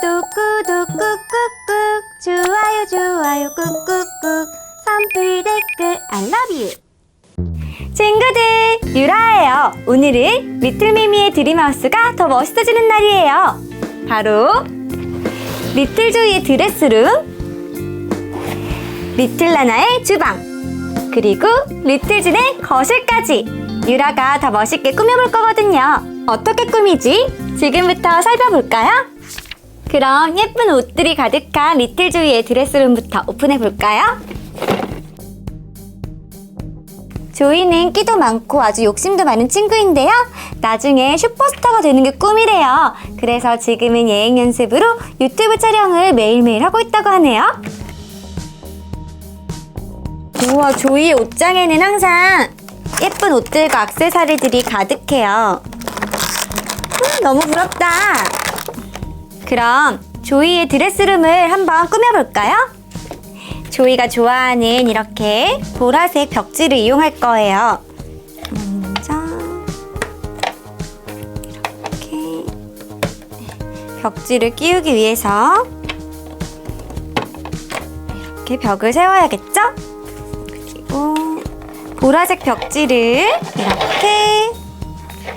구독 구독 꾹꾹꾹 좋아요 좋아요 꾹꾹꾹 선불 댓글 I love you 친구들 유라예요 오늘은 리틀미미의 드림하우스가 더 멋있어지는 날이에요 바로 리틀조이의 드레스룸 리틀라나의 주방 그리고 리틀진의 거실까지 유라가 더 멋있게 꾸며볼 거거든요. 어떻게 꾸미지? 지금부터 살펴볼까요? 그럼 예쁜 옷들이 가득한 리틀조이의 드레스룸부터 오픈해 볼까요? 조이는 끼도 많고 아주 욕심도 많은 친구인데요. 나중에 슈퍼스타가 되는 게 꿈이래요. 그래서 지금은 예행 연습으로 유튜브 촬영을 매일매일 하고 있다고 하네요. 우와, 조이의 옷장에는 항상 예쁜 옷들과 액세서리들이 가득해요. 음, 너무 부럽다. 그럼 조이의 드레스룸을 한번 꾸며볼까요? 조이가 좋아하는 이렇게 보라색 벽지를 이용할 거예요. 먼저 이렇게 벽지를 끼우기 위해서 이렇게 벽을 세워야겠죠? 그리고 보라색 벽지를 이렇게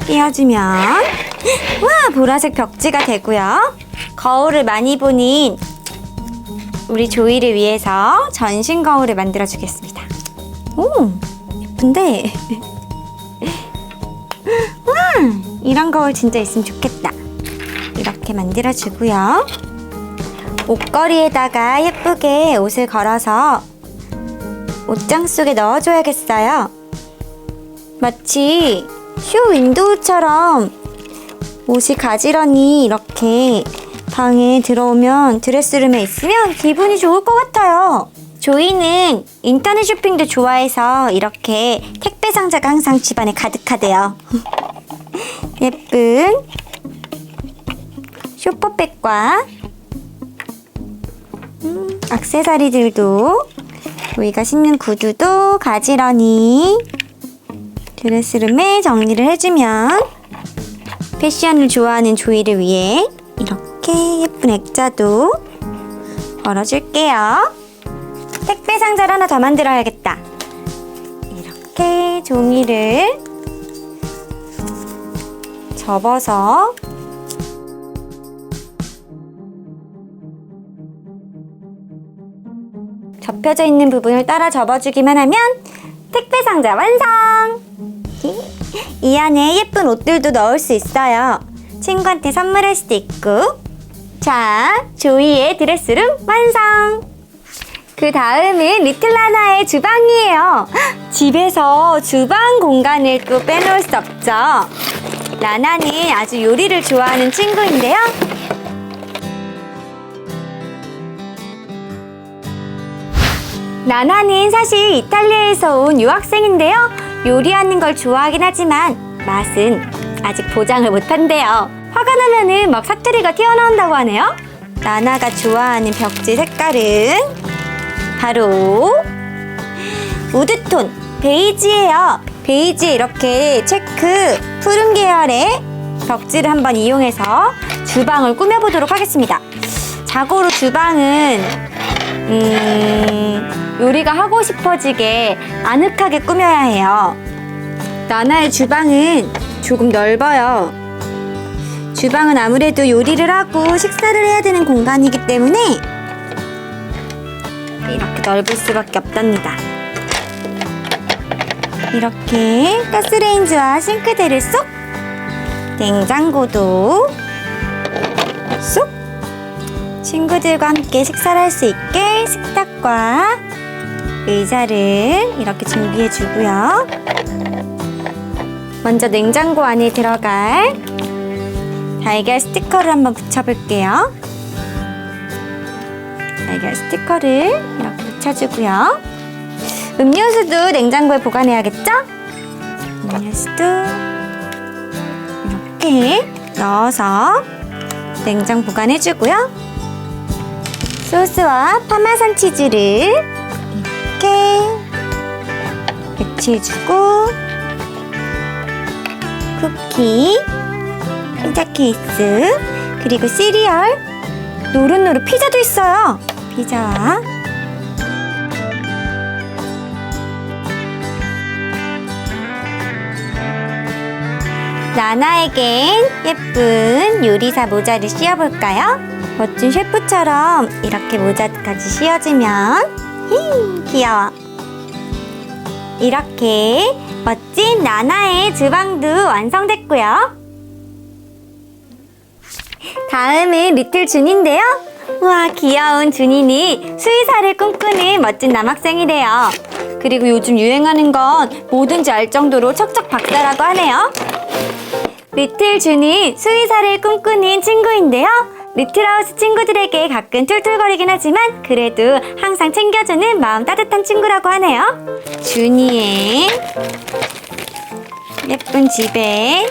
끼워주면 와 보라색 벽지가 되고요. 거울을 많이 보는 우리 조이를 위해서 전신 거울을 만들어 주겠습니다. 오 예쁜데 와 이런 거울 진짜 있으면 좋겠다. 이렇게 만들어 주고요. 옷걸이에다가 예쁘게 옷을 걸어서 옷장 속에 넣어줘야겠어요. 마치 쇼 윈도우처럼 옷이 가지런히 이렇게 방에 들어오면 드레스룸에 있으면 기분이 좋을 것 같아요. 조이는 인터넷 쇼핑도 좋아해서 이렇게 택배 상자가 항상 집안에 가득하대요. 예쁜 쇼퍼백과 음, 액세서리들도 조이가 신는 구두도 가지런히 드레스룸에 정리를 해주면 패션을 좋아하는 조이를 위해 이렇게 예쁜 액자도 걸어줄게요. 택배 상자를 하나 더 만들어야겠다. 이렇게 종이를 접어서 접혀져 있는 부분을 따라 접어주기만 하면 택배 상자 완성! 이 안에 예쁜 옷들도 넣을 수 있어요. 친구한테 선물할 수도 있고. 자, 조이의 드레스룸 완성! 그 다음은 리틀라나의 주방이에요. 헉, 집에서 주방 공간을 또 빼놓을 수 없죠. 라나는 아주 요리를 좋아하는 친구인데요. 나나는 사실 이탈리아에서 온 유학생인데요. 요리하는 걸 좋아하긴 하지만 맛은 아직 보장을 못한대요. 화가 나면은 막 사투리가 튀어나온다고 하네요. 나나가 좋아하는 벽지 색깔은 바로 우드톤 베이지예요. 베이지에 이렇게 체크 푸른 계열의 벽지를 한번 이용해서 주방을 꾸며보도록 하겠습니다. 자고로 주방은 음, 요리가 하고 싶어지게 아늑하게 꾸며야 해요. 나나의 주방은 조금 넓어요. 주방은 아무래도 요리를 하고 식사를 해야 되는 공간이기 때문에 이렇게 넓을 수밖에 없답니다. 이렇게 가스레인지와 싱크대를 쏙 냉장고도 쏙 친구들과 함께 식사를 할 수 있게 식탁과 의자를 이렇게 준비해 주고요. 먼저 냉장고 안에 들어갈 달걀 스티커를 한번 붙여볼게요. 달걀 스티커를 이렇게 붙여주고요. 음료수도 냉장고에 보관해야겠죠? 음료수도 이렇게 넣어서 냉장 보관해주고요. 소스와 파마산 치즈를 이렇게 배치해주고 쿠키, 피자 케이스, 그리고 시리얼 노릇노릇 피자도 있어요. 피자와 나나에겐 예쁜 요리사 모자를 씌워볼까요? 멋진 셰프처럼 이렇게 모자까지 씌워주면 히, 귀여워. 이렇게 멋진 나나의 주방도 완성됐고요. 다음은 리틀 준인데요. 우와 귀여운 준이는 수의사를 꿈꾸는 멋진 남학생이래요. 그리고 요즘 유행하는 건 뭐든지 알 정도로 척척 박사라고 하네요. 리틀 준이 수의사를 꿈꾸는 친구인데요. 리틀하우스 친구들에게 가끔 툴툴거리긴 하지만 그래도 항상 챙겨주는 마음 따뜻한 친구라고 하네요. 준이의 예쁜 집에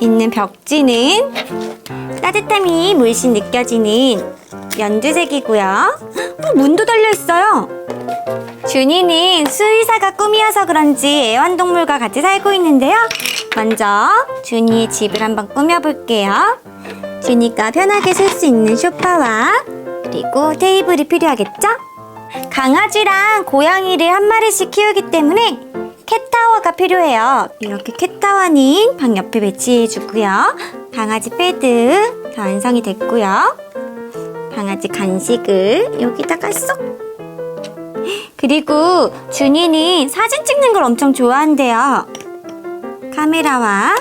있는 벽지는 따뜻함이 물씬 느껴지는 연두색이고요. 또 문도 달려 있어요. 준이는 수의사가 꿈이어서 그런지 애완동물과 같이 살고 있는데요. 먼저 준이의 집을 한번 꾸며볼게요. 준이가 편하게 쓸 수 있는 소파와 그리고 테이블이 필요하겠죠? 강아지랑 고양이를 한 마리씩 키우기 때문에 캣타워가 필요해요. 이렇게 캣타워는 방 옆에 배치해주고요. 강아지 패드 다 완성이 됐고요. 강아지 간식을 여기다가 쏙 그리고 준이는 사진 찍는 걸 엄청 좋아한대요. 카메라와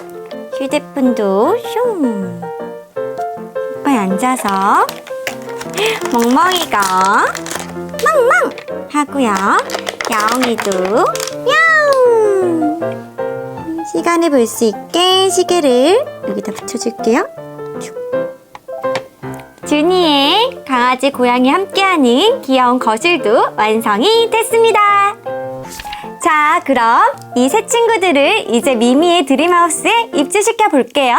휴대폰도 슝. 소파에 앉아서 멍멍이가 멍멍 하고요. 야옹이도 야옹. 시간을 볼 수 있게 시계를 여기다 붙여줄게요. 준이의 강아지 고양이 함께하는 귀여운 거실도 완성이 됐습니다. 자, 그럼 이새 친구들을 이제 미미의 드림하우스에 입주시켜 볼게요.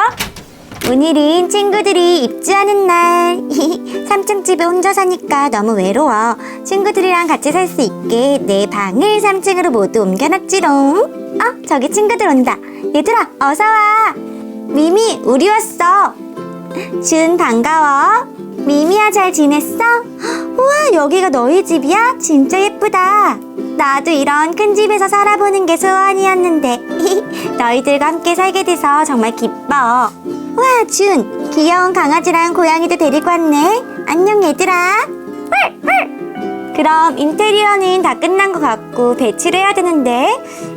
오늘은 친구들이 입주하는 날. 3층 집에 혼자 사니까 너무 외로워. 친구들이랑 같이 살 수 있게 내 방을 3층으로 모두 옮겨놨지롱. 어, 저기 친구들 온다. 얘들아, 어서 와. 미미, 우리 왔어. 준 반가워. 미미야 잘 지냈어? 우와 여기가 너희 집이야? 진짜 예쁘다. 나도 이런 큰 집에서 살아보는 게 소원이었는데 너희들과 함께 살게 돼서 정말 기뻐. 와 준, 귀여운 강아지랑 고양이도 데리고 왔네. 안녕 얘들아. 그럼 인테리어는 다 끝난 것 같고 배치를 해야 되는데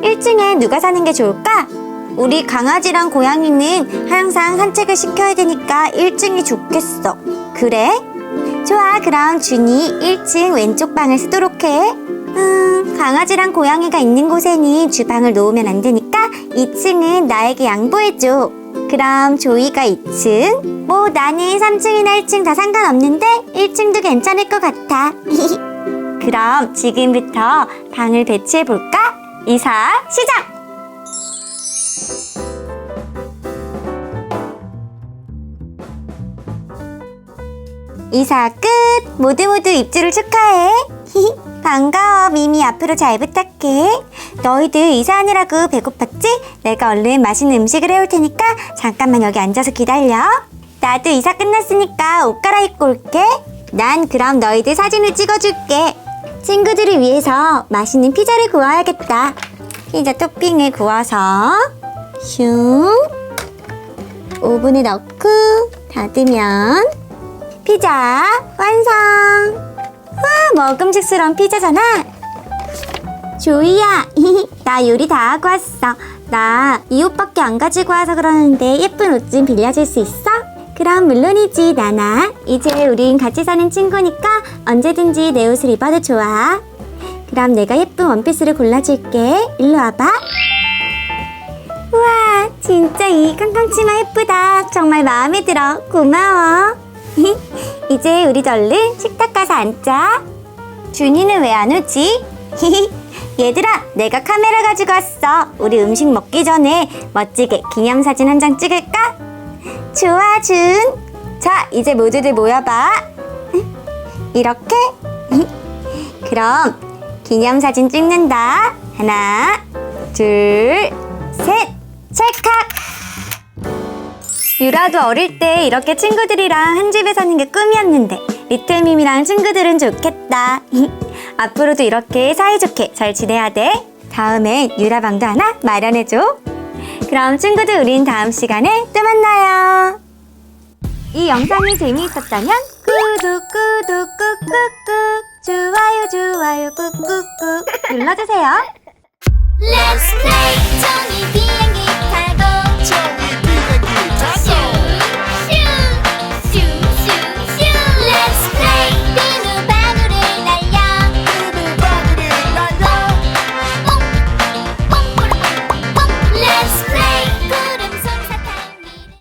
1층에 누가 사는 게 좋을까? 우리 강아지랑 고양이는 항상 산책을 시켜야 되니까 1층이 좋겠어. 그래? 좋아, 그럼 준이 1층 왼쪽 방을 쓰도록 해. 음, 강아지랑 고양이가 있는 곳에는 주방을 놓으면 안 되니까 2층은 나에게 양보해줘. 그럼 조이가 2층, 뭐 나는 3층이나 1층 다 상관없는데 1층도 괜찮을 것 같아. 그럼 지금부터 방을 배치해 볼까? 이사 시작! 이사 끝! 모두 모두 입주를 축하해! 반가워, 미미. 앞으로 잘 부탁해. 너희들 이사하느라고 배고팠지? 내가 얼른 맛있는 음식을 해올 테니까 잠깐만 여기 앉아서 기다려. 나도 이사 끝났으니까 옷 갈아입고 올게. 난 그럼 너희들 사진을 찍어줄게. 친구들을 위해서 맛있는 피자를 구워야겠다. 피자 토핑을 구워서 슝 오븐에 넣고 닫으면 피자 완성! 와, 먹음직스러운 피자잖아. 조이야, 나 요리 다 하고 왔어. 나 이 옷밖에 안 가지고 와서 그러는데 예쁜 옷 좀 빌려줄 수 있어? 그럼 물론이지, 나나. 이제 우린 같이 사는 친구니까 언제든지 내 옷을 입어도 좋아. 그럼 내가 예쁜 원피스를 골라줄게. 일로 와봐. 우와, 진짜 이 깡깡 치마 예쁘다. 정말 마음에 들어. 고마워. 이제 우리 얼른 식탁 가서 앉자. 준이는 왜 안 오지? 얘들아, 내가 카메라 가지고 왔어. 우리 음식 먹기 전에 멋지게 기념사진 한 장 찍을까? 좋아, 준. 자, 이제 모두들 모여봐. 이렇게? 그럼 기념사진 찍는다. 하나, 둘, 셋. 찰칵. 유라도 어릴 때 이렇게 친구들이랑 한 집에 사는 게 꿈이었는데 리틀밈이랑 친구들은 좋겠다. 앞으로도 이렇게 사이좋게 잘 지내야 돼. 다음엔 유라 방도 하나 마련해줘. 그럼 친구들 우린 다음 시간에 또 만나요. 이 영상이 재미있었다면 구독 구독 꾹꾹꾹 좋아요 좋아요 꾹꾹꾹 눌러주세요.